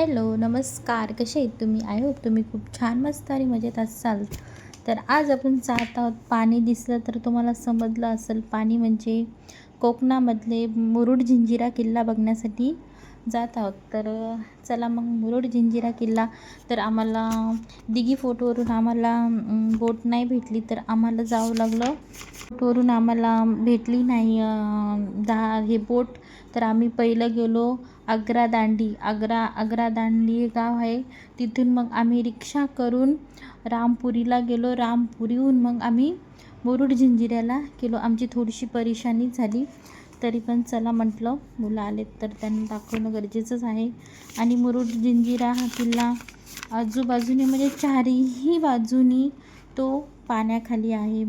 Hello नमस्कार. कसे आहेत तुम्ही? आय होप तुम्ही खूप छान मस्त आणि मजेत असाल. तर आज आपण जात आहोत पाणी दिसलं तर तुम्हाला समजलं असेल. पाणी म्हणजे कोकणामधले मुरुड झिंजिरा किल्ला बघण्यासाठी. जात आहोत. तर चला मग मुरुड जंजिरा किल्ला. तर आम्हाला दिघी फोटोवरून आम्हाला बोट नाही भेटली तर आम्हाला जावं लागलं. बोटवरून आम्हाला भेटली नाही दहा हे बोट. तर आम्ही पहिलं गेलो आग्रा दांडी. आग्रा आग्रा दांडी गाव आहे. तिथून मग आम्ही रिक्षा करून रामपुरीला गेलो. रामपुरीहून मग आम्ही मुरुड जंजिऱ्याला गेलो. आमची थोडीशी परेशानी झाली. तरी पण चला म्हटलं. मुलं आलेत तर त्यांना दाखवणं गरजेचंच आहे. आणि मुरुड जिंजिरा हा किल्ला आजूबाजूने म्हणजे चारही बाजूनी तो पाण्याखाली आहे.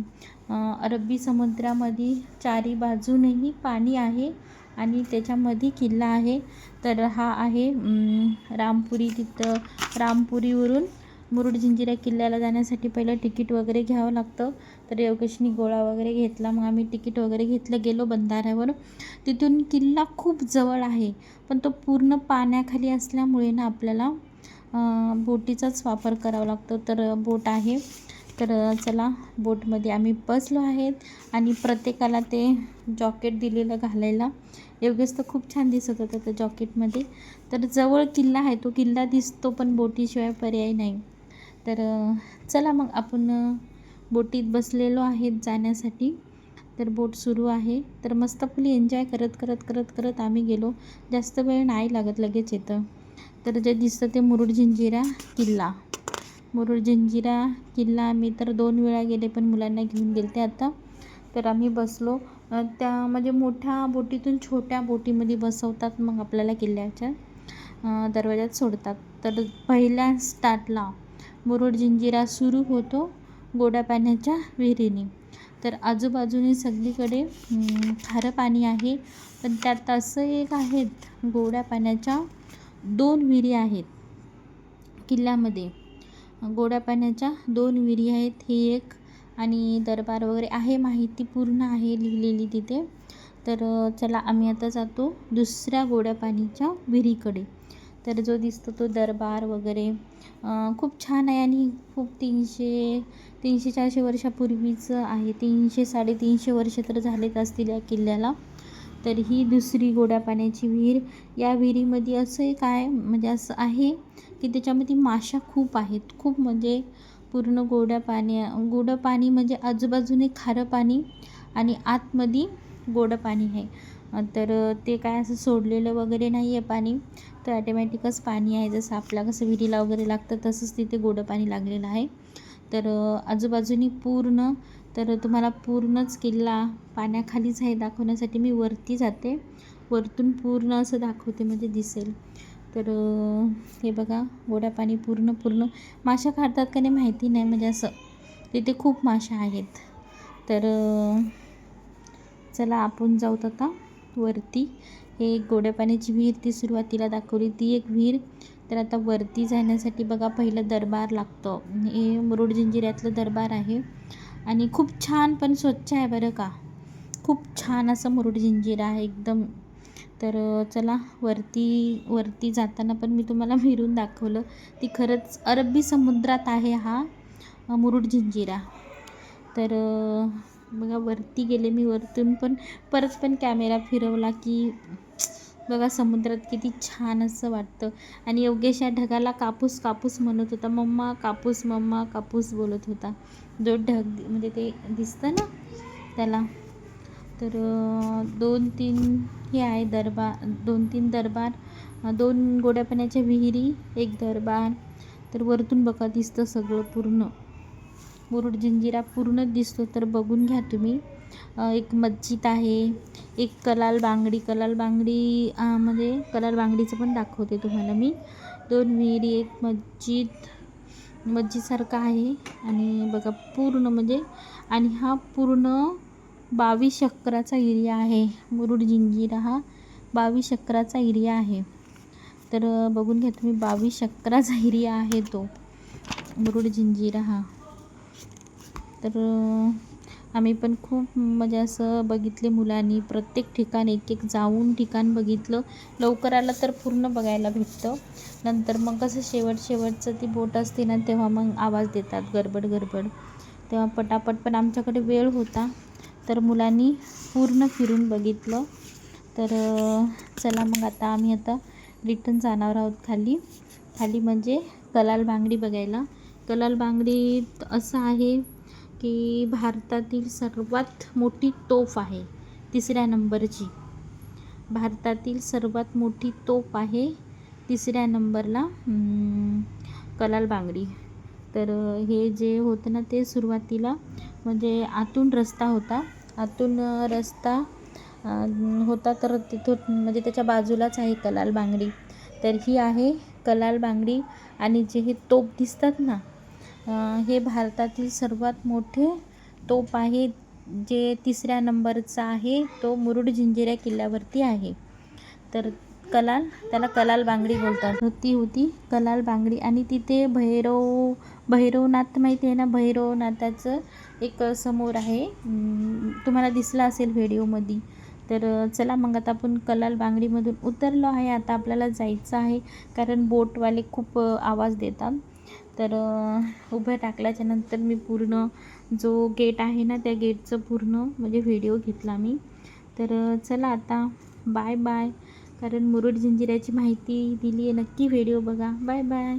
अरबी समुद्रामध्ये चारी बाजूनेही पाणी आहे आणि त्याच्यामध्ये किल्ला आहे. तर हा आहे रामपुरी तिथं रामपुरीवरून मुरुड जंजिरा किल्ल्याला जाण्यासाठी पहिलं तिकीट वगैरे घ्यावं लागतं. तर योगेशनी गोळा वगैरे घेतला. मग आम्ही तिकीट वगैरे घेतलं. गेलो बंधाऱ्यावर. तिथून किल्ला खूप जवळ आहे. पण तो पूर्ण पाण्याखाली असल्यामुळे ना आपल्याला बोटीचाच वापर करावा लागतो. तर बोट आहे. तर चला बोटमध्ये आम्ही बसलो आहेत. आणि प्रत्येकाला ते जॉकेट दिलेलं घालायला. योगेश तर खूप छान दिसत होतं त्या जॉकेटमध्ये. तर जवळ किल्ला आहे. तो किल्ला दिसतो पण बोटीशिवाय पर्याय नाही. तर चला मग आपण बोटीत बसलेलो आहेत जाण्यासाठी. तर बोट सुरू आहे. तर मस्त फुली एन्जॉय करत करत करत करत आम्ही गेलो. जास्त वेळ नाही लागत लगेच येतं. तर जे दिसतं ते मुरुड जंजिरा किल्ला. मुरुड जंजिरा किल्ला आम्ही तर दोन वेळा गेले पण मुलांना घेऊन गेले ते आता. तर आम्ही बसलो. त्या म्हणजे मोठ्या बोटीतून छोट्या बोटीमध्ये बसवतात मग आपल्याला किल्ल्याच्या दरवाज्यात सोडतात. तर पहिल्या स्टार्टला मुरुड जिंजिरा सुरू होतो गोड्या पाण्याच्या विहिरीने. तर आजूबाजूने सगळीकडे खारं पाणी आहे. पण त्यात असं एक आहेत गोड्या पाण्याच्या दोन विहिरी आहेत किल्ल्यामध्ये. गोड्या पाण्याच्या दोन विहिरी आहेत ही एक आणि दरबार वगैरे आहे माहिती पूर्ण आहे लिहिलेली तिथे. तर चला आम्ही आता जातो दुसऱ्या गोड्या पाणीच्या विहिरीकडे. तर जो दिसतो तो दरबार वगैरे. खूप छान आहे आणि खूप तीनशे तीनशे चारशे वर्षापूर्वीचं आहे. तीनशे साडेतीनशे वर्ष तर झालेच असतील या किल्ल्याला. तर ही दुसरी गोड्या पाण्याची विहीर. या विहिरीमध्ये असं एक आहे म्हणजे असं आहे की त्याच्यामध्ये माशा खूप आहेत. खूप म्हणजे पूर्ण गोड्या पाणी गोडं पाणी म्हणजे आजूबाजूने खारं पाणी आणि आतमध्ये गोडं पाणी आहे. तर ते काय असं सोडलेलं वगैरे नाही आहे पाणी. तर ॲटोमॅटिकच पाणी आहे. जसं आपल्या कसं विहिरीला वगैरे लागतं तसंच तिथे गोडं पाणी लागलेलं आहे. तर आजूबाजूनी पूर्ण तर तुम्हाला पूर्णच किल्ला पाण्याखालीच आहे दाखवण्यासाठी मी वरती जाते. वरतून पूर्ण असं दाखवते म्हणजे दिसेल. तर हे बघा गोड्या पाणी पूर्ण पूर्ण. माशा काढतात का नाही माहिती नाही म्हणजे असं. तिथे खूप माशा आहेत. तर चला आपण जाऊत आता. वरती. हे एक गोड्या पाण्याची विहीर ती सुरुवातीला दाखवली. ती एक विहीर. तर आता वरती जाण्यासाठी बघा पहिलं दरबार लागतं. हे मुरुड जिंजिऱ्यातलं दरबार आहे. आणि खूप छान पण स्वच्छ आहे बरं का. खूप छान असं मुरुड जिंजिरा आहे एकदम. तर चला वरती वरती जाताना पण मी तुम्हाला फिरून दाखवलं. ती खरंच अरबी समुद्रात आहे हा मुरुड जिंजिरा. तर बघा वरती गेले मी वरतून पण परत पण कॅमेरा फिरवला की बघा समुद्रात किती छान असं वाटतं. आणि योगेश या ढगाला कापूस कापूस म्हणत होता. मम्मा कापूस मम्मा कापूस बोलत होता. जो ढग म्हणजे ते दिसतं ना त्याला. तर दोन तीन हे आहे दरबार दोन तीन दरबार दोन गोड्या पाण्याच्या विहिरी एक दरबार. तर वरतून बघा दिसतं सगळं पूर्ण. मुरुड जंजिरा पूर्ण दिसतो तर बघून घ्या तुम्ही. एक मस्जिद आहे एक कलाल बांगडी कलाल बांगडी मध्ये म्हणजे कलाल बांगडीचं पण दाखवते तुम्हाला मी. दोन विहिरी एक मस्जिद मस्जिदसारखं आहे. आणि बघा पूर्ण म्हणजे आणि हा पूर्ण बावीस चक्राचा एरिया आहे. मुरुड जिंजिरा हा बावीस चक्राचा एरिया आहे. तर बघून घ्या तुम्ही बावीस चक्राचा एरिया आहे तो. मुरुड जिंजिरा हा. तर आम्ही पण खूप म्हणजे असं बघितले मुलांनी. प्रत्येक ठिकाण एक एक जाऊन ठिकाण बघितलं. लवकर आलं तर पूर्ण बघायला भेटतं. नंतर मग कसं शेवट शेवटचं ती बोट असते ना तेव्हा मग आवाज देतात गडबड गडबड. तेव्हा पटापट पण आमच्याकडे वेळ होता. तर मुलांनी पूर्ण फिरून बघितलं. तर चला मग आता आम्ही आता रिटर्न जाणार आहोत खाली. खाली म्हणजे कलाल बांगडी बघायला. कलाल बांगडीत असं आहे की भारतातील सर्वात मोठी तोफ आहे तिसऱ्या नंबरची. भारतातील सर्वात मोठी तोफ आहे तिसऱ्या नंबरला कलाल बांगडी. तर हे जे होतं ना ते सुरुवातीला म्हणजे आतून रस्ता होता. आतून रस्ता होता तर तिथून म्हणजे त्याच्या बाजूलाच आहे कलाल बांगडी. तर ही आहे कलाल बांगडी आणि जे हे तोप दिसतात ना हे भारतातील सर्वात मोठे तोप आहे जे तिसऱ्या नंबरचा आहे तो मुरुड जंजिरा किल्ल्यावरती आहे. तर कलाल त्याला कलाल बांगडी बोलतात. ती होती कलाल बांगडी आणि तिथे भैरव भैरवनाथ माहिती आहे ना? भैरवनाथाचं एक समोर आहे. तुम्हाला दिसला असेल व्हिडिओमध्ये. तर चला मग आता आपण कलाल बांगडीमधून उतरलो आहे. आता आपल्याला जायचं आहे कारण बोटवाले खूप आवाज देतात. तर उभं टाकल्याच्यानंतर मी पूर्ण जो गेट आहे ना त्या गेटचं पूर्ण म्हणजे व्हिडिओ घेतला मी. तर चला आता बाय बाय कारण मुरुड जंजिऱ्याची माहिती दिली आहे नक्की व्हिडिओ बघा. Bye bye